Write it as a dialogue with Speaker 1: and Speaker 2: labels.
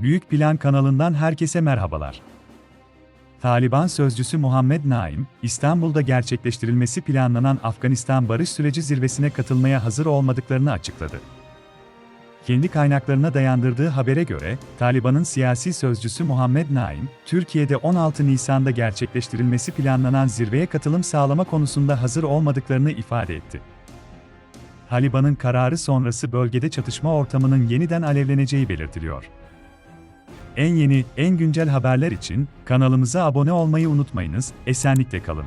Speaker 1: Büyük Plan kanalından herkese merhabalar. Taliban sözcüsü Muhammed Naim, İstanbul'da gerçekleştirilmesi planlanan Afganistan barış süreci zirvesine katılmaya hazır olmadıklarını açıkladı. Kendi kaynaklarına dayandırdığı habere göre, Taliban'ın siyasi sözcüsü Muhammed Naim, Türkiye'de 16 Nisan'da gerçekleştirilmesi planlanan zirveye katılım sağlama konusunda hazır olmadıklarını ifade etti. Taliban'ın kararı sonrası bölgede çatışma ortamının yeniden alevleneceği belirtiliyor. En yeni, en güncel haberler için kanalımıza abone olmayı unutmayınız, esenlikle kalın.